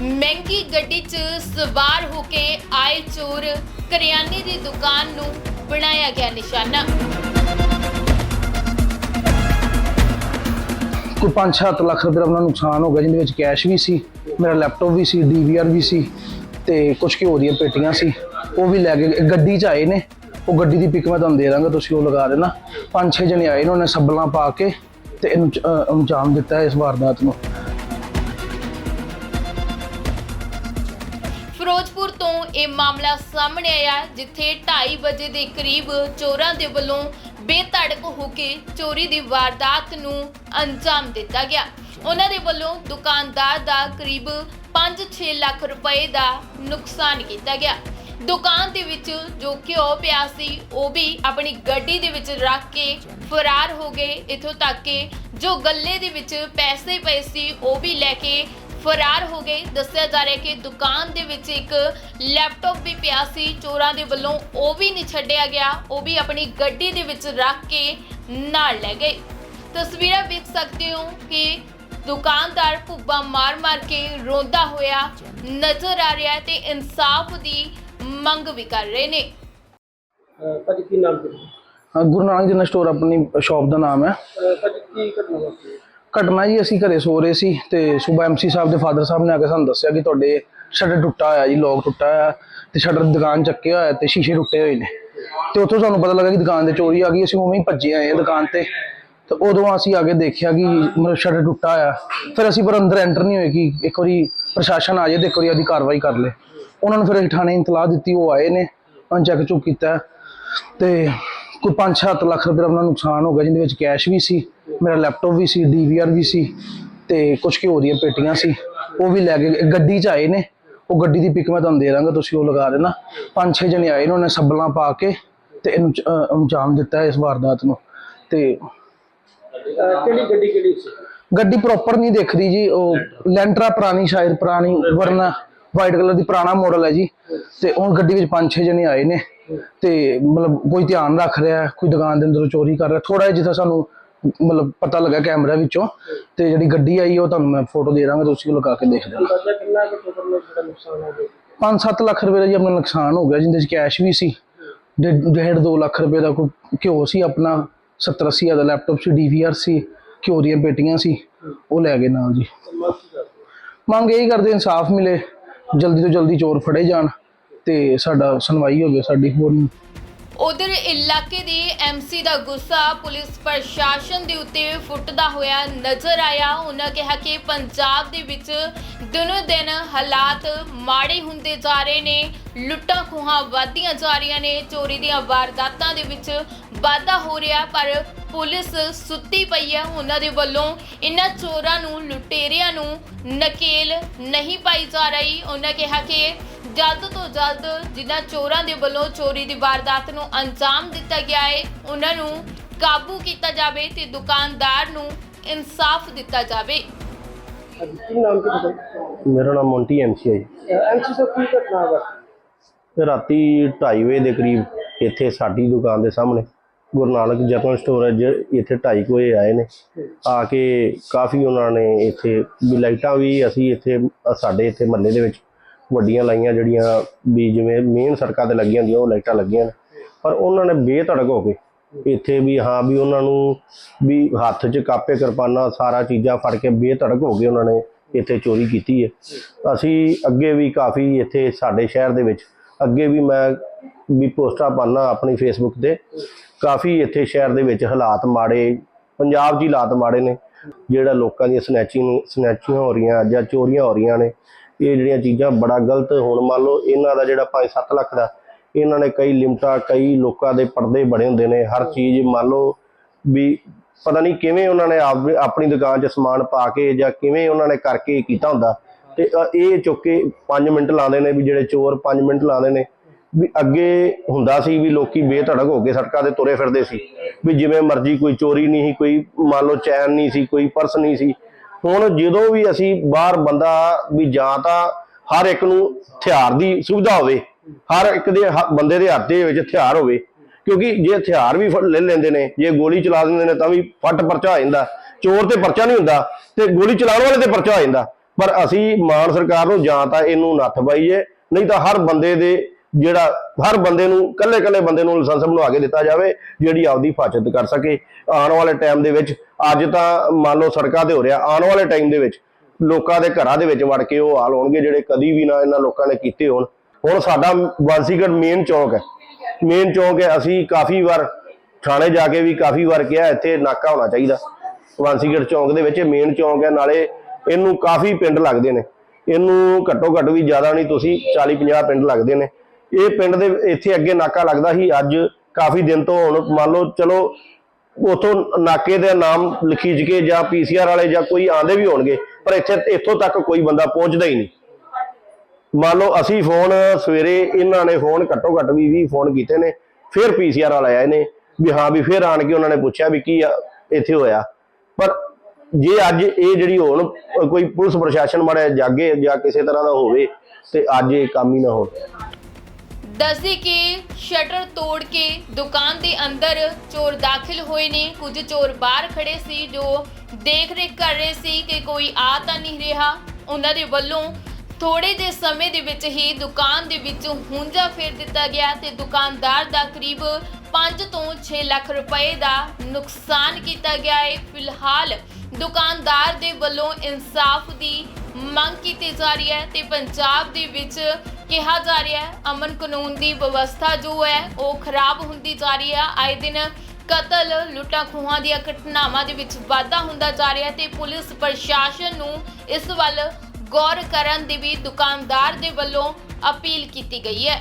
ਮਹਿੰਗੀ ਗੱਡੀ 'ਚ ਸਵਾਰ ਹੋ ਕੇ ਆਏ ਚੋਰ ਕਰਿਆਨੇ ਦੀ ਦੁਕਾਨ ਨੂੰ ਬਣਾਇਆ ਗਿਆ ਨਿਸ਼ਾਨਾ। ਕੋਈ 5-7 ਲੱਖ ਰੁਪਏ ਦਾ ਆਪਣਾ ਨੁਕਸਾਨ ਹੋ ਗਿਆ, ਜਿਹਦੇ ਵਿੱਚ ਕੈਸ਼ ਵੀ ਸੀ, ਮੇਰਾ ਲੈਪਟਾਪ ਵੀ ਸੀ ਡੀਵੀਆਰ ਵੀ ਸੀ, ਤੇ ਕੁਝ ਘਿਓ ਦੀਆਂ ਪੇਟੀਆਂ ਸੀ, ਉਹ ਵੀ ਲੈ ਕੇ ਗੱਡੀ 'ਚ ਆਏ ਨੇ, ਉਹ ਗੱਡੀ ਦੀ ਪਿਕ ਮੈਂ ਤੁਹਾਨੂੰ ਦੇ ਦਾਂਗਾ, ਤੁਸੀਂ ਉਹ ਲਗਾ ਦੇਣਾ। ਪੰਜ ਛੇ ਜਣੇ ਆਏ ਨੇ, ਉਹਨੇ ਸੱਬਲਾਂ ਪਾ ਕੇ ਤੇ ਇਹਨੂੰ ਚ- ਅਹ ਅੰਜਾਮ ਦਿੱਤਾ ਇਸ ਵਾਰਦਾਤ ਨੂੰ। ਤੋਂ ਇਹ ਮਾਮਲਾ ਸਾਹਮਣੇ ਆਇਆ, ਜਿੱਥੇ 2:30 ਵਜੇ ਦੇ ਕਰੀਬ ਚੋਰਾਂ ਦੇ ਵੱਲੋਂ ਬੇਧੜਕ ਹੋ ਕੇ ਚੋਰੀ ਦੀ ਵਾਰਦਾਤ ਨੂੰ ਅੰਜਾਮ ਦਿੱਤਾ ਗਿਆ। ਉਹਨਾਂ ਦੇ ਵੱਲੋਂ ਦੁਕਾਨਦਾਰ ਦਾ ਕਰੀਬ 5-6 ਲੱਖ ਰੁਪਏ ਦਾ ਨੁਕਸਾਨ ਕੀਤਾ ਗਿਆ। ਦੁਕਾਨ ਦੇ ਵਿੱਚ ਜੋ ਘਿਓ ਪਿਆ ਸੀ, ਉਹ ਵੀ ਆਪਣੀ ਗੱਡੀ ਦੇ ਵਿੱਚ ਰੱਖ ਕੇ ਫਰਾਰ ਹੋ ਗਏ। ਇਥੋਂ ਤੱਕ ਕਿ ਜੋ ਗੱਲੇ ਦੇ ਵਿੱਚ ਪੈਸੇ ਪਏ ਸੀ, ਉਹ ਵੀ ਲੈ ਕੇ ਫਰਾਰ ਹੋ ਗਏ। ਦੱਸਿਆ ਜਾ ਰਿਹਾ ਕਿ ਦੁਕਾਨ ਦੇ ਵਿੱਚ ਇੱਕ ਲੈਪਟਾਪ ਵੀ ਪਿਆ ਸੀ। ਚੋਰਾਂ ਦੇ ਵੱਲੋਂ ਉਹ ਵੀ ਨਹੀਂ ਛੱਡਿਆ ਗਿਆ। ਉਹ ਵੀ ਆਪਣੀ ਗੱਡੀ ਦੇ ਵਿੱਚ ਰੱਖ ਕੇ ਨਾਲ ਲੈ ਗਏ। ਤਸਵੀਰਾਂ ਵੇਖ ਸਕਦੇ ਹੋ ਕਿ ਦੁਕਾਨਦਾਰ ਭੁੱਬਾ ਮਾਰ-ਮਾਰ ਕੇ ਰੋਂਦਾ ਹੋਇਆ ਨਜ਼ਰ ਆ ਰਿਹਾ ਹੈ ਤੇ ਇਨਸਾਫ ਦੀ ਮੰਗ ਵੀ ਕਰ ਰਹੇ ਨੇ। ਅਹ ਭਾਜੀ ਕੀ ਨਾਮ ਤੇ ਅਹ ਗੁਰੂ ਨਾਨਕ ਜਨਰਲ ਸਟੋਰ ਆਪਣੀ ਸ਼ਾਪ ਦਾ ਨਾਮ ਹੈ। ਭਾਜੀ ਕੀ ਘਟਨਾ ਵਾਪਰੀ? ਹੈ? ਘਟਨਾ ਜੀ ਅਸੀਂ ਘਰੇ ਸੋ ਰਹੇ ਸੀ ਤੇ ਸਵੇਰ ਐਮਸੀ ਸਾਹਿਬ ਦੇ ਫਾਦਰ ਸਾਹਿਬ ਨੇ ਆ ਕੇ ਸਾਨੂੰ ਦੱਸਿਆ ਕਿ ਤੁਹਾਡੇ ਸ਼ਟਰ ਟੁੱਟਾ ਹੋਇਆ ਜੀ ਲੋਕ ਟੁੱਟਾ ਹੋਇਆ ਤੇ ਸ਼ਟਰ ਦੁਕਾਨ ਚੱਕਿਆ ਹੋਇਆ ਤੇ ਸ਼ੀਸ਼ੇ ਟੁੱਟੇ ਹੋਏ ਨੇ। ਤੇ ਉੱਥੋਂ ਸਾਨੂੰ ਪਤਾ ਲੱਗਾ ਕਿ ਦੁਕਾਨ ਤੇ ਚੋਰੀ ਆ ਗਈ, ਅਸੀਂ ਉਵੇਂ ਹੀ ਭੱਜੇ ਆਏ ਹਾਂ ਦੁਕਾਨ ਤੇ। ਤੇ ਉਦੋਂ ਅਸੀਂ ਆ ਕੇ ਦੇਖਿਆ ਕਿ ਮਤਲਬ ਸ਼ਟਰ ਟੁੱਟਾ ਹੋਇਆ। ਫਿਰ ਅਸੀਂ ਪਰ ਅੰਦਰ ਐਂਟਰ ਨਹੀਂ ਹੋਏ ਕਿ ਇੱਕ ਵਾਰੀ ਪ੍ਰਸ਼ਾਸਨ ਆ ਜਾਏ, ਤੇ ਇੱਕ ਵਾਰੀ ਆਦੀ ਕਾਰਵਾਈ ਕਰ ਲੇ ਉਹਨਾਂ ਨੂੰ ਫਿਰ ਥਾਣੇ ਇਤਲਾਹ ਦਿੱਤੀ, ਉਹ ਆਏ ਨੇ, ਉਹਨਾਂ ਚੈੱਕ ਚੁੱਕ ਕੀਤਾ। ਤੇ ਕੋਈ 5-7 ਲੱਖ ਰੁਪਏ ਦਾ ਨੁਕਸਾਨ ਹੋ ਗਿਆ ਜਿਹਦੇ ਵਿੱਚ ਕੈਸ਼ ਵੀ ਸੀ ਮੇਰਾ ਲੈਪਟਾਪ ਵੀ ਸੀ ਡੀਵੀਆਰ ਵੀ ਸੀ ਤੇ ਕੁਝ ਘਿਓ ਦੀਆਂ ਪੇਟੀਆਂ ਸੀ ਉਹ ਵੀ ਲੈ ਕੇ ਗੱਡੀ 'ਚ ਆਏ ਨੇ ਉਹ ਗੱਡੀ ਦੀ ਪਿਕ ਮੈਂ ਤੁਹਾਨੂੰ ਦੇ ਦਾਂਗਾ ਤੁਸੀਂ ਉਹ ਲਗਾ ਦੇਣਾ। ਪੰਜ ਛੇ ਜਣੇ ਆਏ ਨੇ ਉਹਨੇ ਸੱਬਲਾਂ ਪਾ ਕੇ ਤੇ ਇਹਨੂੰ ਅੰਜਾਮ ਦਿੱਤਾ ਇਸ ਵਾਰਦਾਤ ਨੂੰ। ਤੇ ਕਿਹੜੀ ਗੱਡੀ ਕਿਹੜੀ ਸੀ? ਗੱਡੀ ਪ੍ਰੋਪਰ ਨਹੀਂ ਦਿਖਦੀ ਜੀ ਉਹ ਲੈਂਟਰਾ ਪੁਰਾਣੀ ਸ਼ਾਇਦ ਪੁਰਾਣੀ ਵਰਨਾ ਵਾਈਟ ਕਲਰ ਦੀ ਪੁਰਾਣਾ ਮਾਡਲ ਹੈ ਜੀ। ਤੇ ਉਹ ਗੱਡੀ ਵਿੱਚ ਪੰਜ ਛੇ ਜਣੇ ਆਏ ਨੇ। ਤੇ ਮਤਲਬ ਕੋਈ ਧਿਆਨ ਰੱਖ ਰਿਹਾ ਕੋਈ ਦੁਕਾਨ ਦੇ ਅੰਦਰੋਂ ਚੋਰੀ ਕਰ ਰਿਹਾ ਥੋੜਾ ਜਿਹਾ ਸਾਨੂੰ ਮਤਲਬ ਪਤਾ ਲੱਗਾ ਕੈਮਰਾ ਵਿੱਚੋਂ ਤੇ ਜਿਹੜੀ ਗੱਡੀ ਆਈ ਉਹ ਤੁਹਾਨੂੰ ਮੈਂ ਫੋਟੋ ਦੇ ਦਾਂਗਾ ਤੁਸੀਂ ਲਗਾ ਕੇ ਦੇਖ ਲੈਣਾ। ਕਿੰਨਾ ਕੁ ਟੋਟਲ ਜਿਹੜਾ ਨੁਕਸਾਨ ਹੋ ਗਿਆ? 5-7 ਲੱਖ ਰੁਪਏ ਦਾ ਜੀ ਆਪਣਾ ਨੁਕਸਾਨ ਹੋ ਗਿਆ ਜਿੰਦੇ ਚ ਕੈਸ਼ ਵੀ ਸੀ। ਡੇਢ 2 ਲੱਖ ਰੁਪਏ ਦਾ ਕੋਈ ਘਿਓ ਸੀ ਆਪਣਾ 70 80 ਦਾ ਲੈਪਟਾਪ ਸੀ ਡੀਵੀਆਰ ਸੀ ਘਿਓ ਦੀਆਂ ਪੇਟੀਆਂ ਸੀ ਉਹ ਲੈ ਗਏ ਨਾਲ ਜੀ। ਮੰਗ ਇਹੀ ਕਰਦੇ ਇਨਸਾਫ ਮਿਲੇ ਜਲਦੀ ਤੋਂ ਜਲਦੀ ਚੋਰ ਫੜੇ ਜਾਣ। ਤੇ ਸਾਡਾ ਸੁਣਵਾਈ ਹੋ ਜਾਵੇ ਸਾਡੀ ਹੋਰ ਨਹੀਂ ਉਧਰ ਇਲਾਕੇ ਦੇ ਐਮਸੀ ਦਾ ਗੁੱਸਾ ਪੁਲਿਸ ਪ੍ਰਸ਼ਾਸਨ ਦੇ ਉੱਤੇ ਫੁੱਟਦਾ ਹੋਇਆ ਨਜ਼ਰ ਆਇਆ। ਉਹਨਾਂ ਕਿਹਾ ਕਿ ਪੰਜਾਬ ਦੇ ਵਿੱਚ ਦਿਨੋ ਦਿਨ ਹਾਲਾਤ ਮਾੜੇ ਹੁੰਦੇ ਜਾ ਰਹੇ ਨੇ, ਲੁੱਟਾਂ ਖੋਹਾਂ ਵਧਦੀਆਂ ਜਾ ਰਹੀਆਂ ਨੇ, ਚੋਰੀ ਦੀਆਂ ਵਾਰਦਾਤਾਂ ਦੇ ਵਿੱਚ ਵਾਧਾ ਹੋ ਰਿਹਾ, ਪਰ ਪੁਲਿਸ ਸੁੱਤੀ ਪਈ ਹੈ। ਉਹਨਾਂ ਦੇ ਵੱਲੋਂ ਇਹਨਾਂ ਚੋਰਾਂ ਨੂੰ, ਲੁਟੇਰਿਆਂ ਨੂੰ ਨਕੇਲ ਨਹੀਂ ਪਾਈ ਜਾ ਰਹੀ। ਉਹਨਾਂ ਕਿਹਾ ਕਿ ਜਲਦ ਤੋਂ ਜਲਦ ਜਿਨ੍ਹਾਂ ਚੋਰਾਂ ਦੇ ਵੱਲੋਂ ਚੋਰੀ ਦੀ ਵਾਰਦਾਤ ਨੂੰ ਅੰਜਾਮ ਦਿੱਤਾ ਗਿਆ ਹੈ ਉਹਨਾਂ ਨੂੰ ਕਾਬੂ ਕੀਤਾ ਜਾਵੇ ਤੇ ਦੁਕਾਨਦਾਰ ਨੂੰ ਇਨਸਾਫ ਦਿੱਤਾ ਜਾਵੇ। ਹਾਂਜੀ ਕੀ ਨਾਮ ਤੇ ਤੁਹਾਡਾ? ਮੇਰਾ ਨਾਮ ਮੌਂਟੀ ਐਮਸੀ ਹੈ ਜੀ। ਐਮਸੀ ਸਾਹਿਬ ਕੀ ਘਟਨਾ ਵਾਪਰੀ? ਤੇ ਰਾਤੀ 2:30 ਵਜੇ ਦੇ ਕਰੀਬ ਇੱਥੇ ਸਾਡੀ ਦੁਕਾਨ ਦੇ ਸਾਹਮਣੇ ਗੁਰੂ ਨਾਨਕ ਜਨਰਲ ਸਟੋਰੇਜ ਇੱਥੇ 2:30 ਵਜੇ ਆਏ ਨੇ। ਆ ਕੇ ਕਾਫੀ ਉਹਨਾਂ ਨੇ ਇੱਥੇ ਵੀ ਲਾਈਟਾਂ ਵੀ ਅਸੀਂ ਇੱਥੇ ਸਾਡੇ ਇੱਥੇ ਮਹੱਲੇ ਦੇ ਵਿੱਚ ਵੱਡੀਆਂ ਲਾਈਆਂ ਜਿਹੜੀਆਂ ਵੀ ਜਿਵੇਂ ਮੇਨ ਸੜਕਾਂ ਤੇ ਲੱਗੀਆਂ ਹੁੰਦੀਆਂ, ਉਹ ਲਾਈਟਾਂ ਲੱਗੀਆਂ ਨੇ। ਪਰ ਉਹਨਾਂ ਨੇ ਬੇਧੜਕ ਹੋ ਕੇ ਇੱਥੇ ਵੀ ਹਾਂ ਵੀ ਉਹਨਾਂ ਨੂੰ ਵੀ ਹੱਥ 'ਚ ਕਾਪੇ, ਕਿਰਪਾਨਾਂ, ਸਾਰਾ ਚੀਜ਼ਾਂ ਫੜ ਕੇ ਬੇਧੜਕ ਹੋ ਕੇ ਉਹਨਾਂ ਨੇ ਇੱਥੇ ਚੋਰੀ ਕੀਤੀ ਹੈ। ਅਸੀਂ ਅੱਗੇ ਵੀ ਕਾਫੀ ਇੱਥੇ ਸਾਡੇ ਸ਼ਹਿਰ ਦੇ ਵਿੱਚ ਅੱਗੇ ਵੀ ਮੈਂ ਵੀ ਪੋਸਟਾਂ ਪਾਣਾ ਆਪਣੀ ਫੇਸਬੁੱਕ ਤੇ। ਕਾਫੀ ਇੱਥੇ ਸ਼ਹਿਰ ਦੇ ਵਿੱਚ ਹਾਲਾਤ ਮਾੜੇ, ਪੰਜਾਬ 'ਚ ਹੀ ਹਾਲਾਤ ਮਾੜੇ ਨੇ। ਜਿਹੜਾ ਲੋਕਾਂ ਦੀਆਂ ਸਨੈਚਿੰਗ ਸਨੈਚਿੰਗ ਹੋ ਰਹੀਆਂ ਜਾਂ ਚੋਰੀਆਂ ਹੋ ਰਹੀਆਂ ਨੇ ਇਹ ਜਿਹੜੀਆਂ ਚੀਜ਼ਾਂ ਬੜਾ ਗਲਤ ਹੁਣ ਮੰਨ ਲਓ ਇਹਨਾਂ ਦਾ ਜਿਹੜਾ 5-7 ਲੱਖ ਦਾ ਇਹਨਾਂ ਨੇ ਕਈ ਲਿਮਟਾਂ ਕਈ ਲੋਕਾਂ ਦੇ ਪਰਦੇ ਬੜੇ ਹੁੰਦੇ ਨੇ ਹਰ ਚੀਜ਼ ਮੰਨ ਲਓ ਵੀ ਪਤਾ ਨਹੀਂ ਕਿਵੇਂ ਉਹਨਾਂ ਨੇ ਆਪ ਆਪਣੀ ਦੁਕਾਨ 'ਚ ਸਮਾਨ ਪਾ ਕੇ ਜਾਂ ਕਿਵੇਂ ਉਹਨਾਂ ਨੇ ਕਰਕੇ ਕੀਤਾ ਹੁੰਦਾ। ਤੇ ਇਹ ਚੁੱਕ ਕੇ 5 ਮਿੰਟ ਲਾਉਂਦੇ ਨੇ ਵੀ ਜਿਹੜੇ ਚੋਰ 5 ਮਿੰਟ ਲਾਉਂਦੇ ਨੇ ਵੀ ਅੱਗੇ ਹੁੰਦਾ ਸੀ ਵੀ ਲੋਕੀ ਬੇਧੜਕ ਹੋ ਕੇ ਸੜਕਾਂ ਤੇ ਤੁਰੇ ਫਿਰਦੇ ਸੀ ਵੀ ਜਿਵੇਂ ਮਰਜ਼ੀ ਕੋਈ ਚੋਰੀ ਨਹੀਂ ਸੀ ਕੋਈ ਮੰਨ ਲਓ ਚੈਨ ਨਹੀਂ ਸੀ ਕੋਈ ਪਰਸ ਨਹੀਂ ਸੀ ਹੁਣ ਜਦੋਂ ਵੀ ਅਸੀਂ ਬਾਹਰ ਬੰਦਾ ਵੀ ਜਾਂ ਤਾਂ ਹਰ ਇੱਕ ਨੂੰ ਹਥਿਆਰ ਦੀ ਸੁਵਿਧਾ ਹੋਵੇ, ਹਰ ਇੱਕ ਦੇ ਬੰਦੇ ਦੇ ਹੱਥ ਦੇ ਵਿੱਚ ਹਥਿਆਰ ਹੋਵੇ, ਕਿਉਂਕਿ ਜੇ ਹਥਿਆਰ ਵੀ ਫੜ ਲੈ ਲੈਂਦੇ ਨੇ, ਜੇ ਗੋਲੀ ਚਲਾ ਦਿੰਦੇ ਨੇ ਤਾਂ ਵੀ ਫੱਟ ਪਰਚਾ ਹੋ ਜਾਂਦਾ, ਚੋਰ ਤੇ ਪਰਚਾ ਨਹੀਂ ਹੁੰਦਾ ਤੇ ਗੋਲੀ ਚਲਾਉਣ ਵਾਲੇ ਤੇ ਪਰਚਾ ਹੋ ਜਾਂਦਾ। ਪਰ ਅਸੀਂ ਮਾਨ ਸਰਕਾਰ ਨੂੰ ਜਾਂ ਤਾਂ ਇਹਨੂੰ ਨੱਥ ਪਾਈਏ, ਨਹੀਂ ਤਾਂ ਹਰ ਬੰਦੇ ਦੇ ਜਿਹੜਾ ਹਰ ਬੰਦੇ ਨੂੰ ਕੱਲੇ ਕੱਲੇ ਬੰਦੇ ਨੂੰ ਲਾਇਸੈਂਸ ਬਣਵਾ ਕੇ ਦਿੱਤਾ ਜਾਵੇ, ਜਿਹੜੀ ਆਪਦੀ ਹਿਫਾਜ਼ਤ ਕਰ ਸਕੇ। ਆਉਣ ਵਾਲੇ ਟਾਈਮ ਦੇ ਵਿੱਚ, ਅੱਜ ਤਾਂ ਮੰਨ ਲਓ ਸੜਕਾਂ ਤੇ ਹੋ ਰਿਹਾ, ਆਉਣ ਵਾਲੇ ਟਾਈਮ ਦੇ ਵਿੱਚ ਲੋਕਾਂ ਦੇ ਘਰਾਂ ਦੇ ਵਿੱਚ ਵੜ ਕੇ ਉਹ ਹਾਲ ਹੋਣਗੇ, ਜਿਹੜੇ ਕਦੀ ਵੀ ਨਾ ਇਹਨਾਂ ਲੋਕਾਂ ਨੇ ਕੀਤੇ ਹੋਣ। ਹੁਣ ਸਾਡਾ ਵਾਂਸੀਗੜ ਮੇਨ ਚੌਂਕ ਹੈ। ਮੇਨ ਚੌਂਕ ਹੈ, ਅਸੀਂ ਕਾਫੀ ਵਾਰ ਥਾਣੇ ਜਾ ਕੇ ਵੀ ਕਾਫੀ ਵਾਰ ਕਿਹਾ, ਇੱਥੇ ਨਾਕਾ ਹੋਣਾ ਚਾਹੀਦਾ। ਵਾਂਸੀਗੜ ਚੌਂਕ ਦੇ ਵਿੱਚ ਮੇਨ ਚੌਂਕ ਹੈ, ਨਾਲੇ ਇਹਨੂੰ ਕਾਫੀ ਪਿੰਡ ਲੱਗਦੇ ਨੇ। ਇਹਨੂੰ ਘੱਟੋ ਘੱਟ ਵੀ ਜ਼ਿਆਦਾ ਨਹੀਂ, ਤੁਸੀਂ 40 50 ਪਿੰਡ ਲੱਗਦੇ ਨੇ। ਇਹ ਪਿੰਡ ਦੇ ਇੱਥੇ ਅੱਗੇ ਨਾਕਾ ਲੱਗਦਾ ਸੀ। ਅੱਜ ਕਾਫੀ ਦਿਨ ਤੋਂ ਹੁਣ ਮੰਨ ਲਓ ਚਲੋ ਉਥੋਂ ਨਾਕੇ ਦੇ ਨਾਮ ਲਿਖੀਜ ਕੇ ਜਾਂ ਪੀਸੀਆਰ ਵਾਲੇ ਜਾਂ ਕੋਈ ਆਂਦੇ ਵੀ ਹੋਣਗੇ, ਪਰ ਇੱਥੇ ਇੱਥੋਂ ਤੱਕ ਕੋਈ ਬੰਦਾ ਪਹੁੰਚਦਾ ਹੀ ਨਹੀਂ। ਮੰਨ ਲਓ ਅਸੀਂ ਫੋਨ ਸਵੇਰੇ ਇਹਨਾਂ ਨੇ ਫੋਨ ਘੱਟੋ ਘੱਟ ਵੀ 20 ਫੋਨ ਕੀਤੇ ਨੇ, ਫਿਰ ਪੀਸੀਆਰ ਵਾਲੇ ਆਏ ਨੇ ਵੀ ਹਾਂ ਵੀ ਫਿਰ ਆਣ ਕੇ ਉਹਨਾਂ ਨੇ ਪੁੱਛਿਆ ਵੀ ਕੀ ਆ, ਇੱਥੇ ਹੋਇਆ। ਪਰ ਜੇ ਅੱਜ ਇਹ ਜਿਹੜੀ ਹੋਣ ਕੋਈ ਪੁਲਿਸ ਪ੍ਰਸ਼ਾਸਨ ਮੜਿਆ ਜਾਗੇ ਜਾਂ ਕਿਸੇ ਤਰ੍ਹਾਂ ਦਾ ਹੋਵੇ ਤੇ ਅੱਜ ਇਹ ਕੰਮ ਹੀ ਨਾ ਹੋਵੇ ਦੱਸਦੀ ਕਿ ਸ਼ਟਰ ਤੋੜ ਕੇ ਦੁਕਾਨ ਦੇ ਅੰਦਰ ਚੋਰ ਦਾਖਲ ਹੋਏ ਨੇ। ਕੁਝ ਚੋਰ ਬਾਹਰ ਖੜੇ ਸੀ ਜੋ ਦੇਖ ਰੇਖ ਕਰ ਰਹੇ ਸੀ ਕਿ ਕੋਈ ਆ ਤਾਂ ਨਹੀਂ ਰਿਹਾ। ਉਹਨਾਂ ਦੇ ਵੱਲੋਂ ਥੋੜੇ ਜਿਹੇ ਸਮੇਂ ਦੇ ਵਿੱਚ ਹੀ ਦੁਕਾਨ ਦੇ ਵਿੱਚੋਂ ਹੁੰਜਾ ਫੇਰ ਦਿੱਤਾ ਗਿਆ ਤੇ ਦੁਕਾਨਦਾਰ ਦਾ ਕਰੀਬ 5 ਤੋਂ 6 ਲੱਖ ਰੁਪਏ ਦਾ ਨੁਕਸਾਨ ਕੀਤਾ ਗਿਆ ਹੈ। ਫਿਲਹਾਲ ਦੁਕਾਨਦਾਰ ਦੇ ਵੱਲੋਂ ਇਨਸਾਫ ਦੀ ਮੰਗ ਕੀਤੀ ਜਾ ਰਹੀ ਹੈ ਤੇ ਪੰਜਾਬ ਦੇ ਵਿੱਚ ਕਿਹਾ ਜਾ ਰਿਹਾ ਹੈ। ਅਮਨ ਕਾਨੂੰਨ ਦੀ ਵਿਵਸਥਾ ਜੋ ਹੈ, ਉਹ ਖਰਾਬ ਹੁੰਦੀ ਜਾ ਰਹੀ ਹੈ। ਆਏ ਦਿਨ ਕਤਲ, ਲੁੱਟਾਂ ਖੋਹਾਂ ਦੀਆਂ ਘਟਨਾਵਾਂ ਦੇ ਵਿੱਚ ਵਾਧਾ ਹੁੰਦਾ ਜਾ ਰਿਹਾ ਹੈ ਤੇ ਪੁਲਿਸ ਪ੍ਰਸ਼ਾਸਨ ਨੂੰ ਇਸ ਵੱਲ ਗੌਰ ਕਰਨ ਦੀ ਵੀ ਦੁਕਾਨਦਾਰ ਦੇ ਵੱਲੋਂ ਅਪੀਲ ਕੀਤੀ ਗਈ ਹੈ।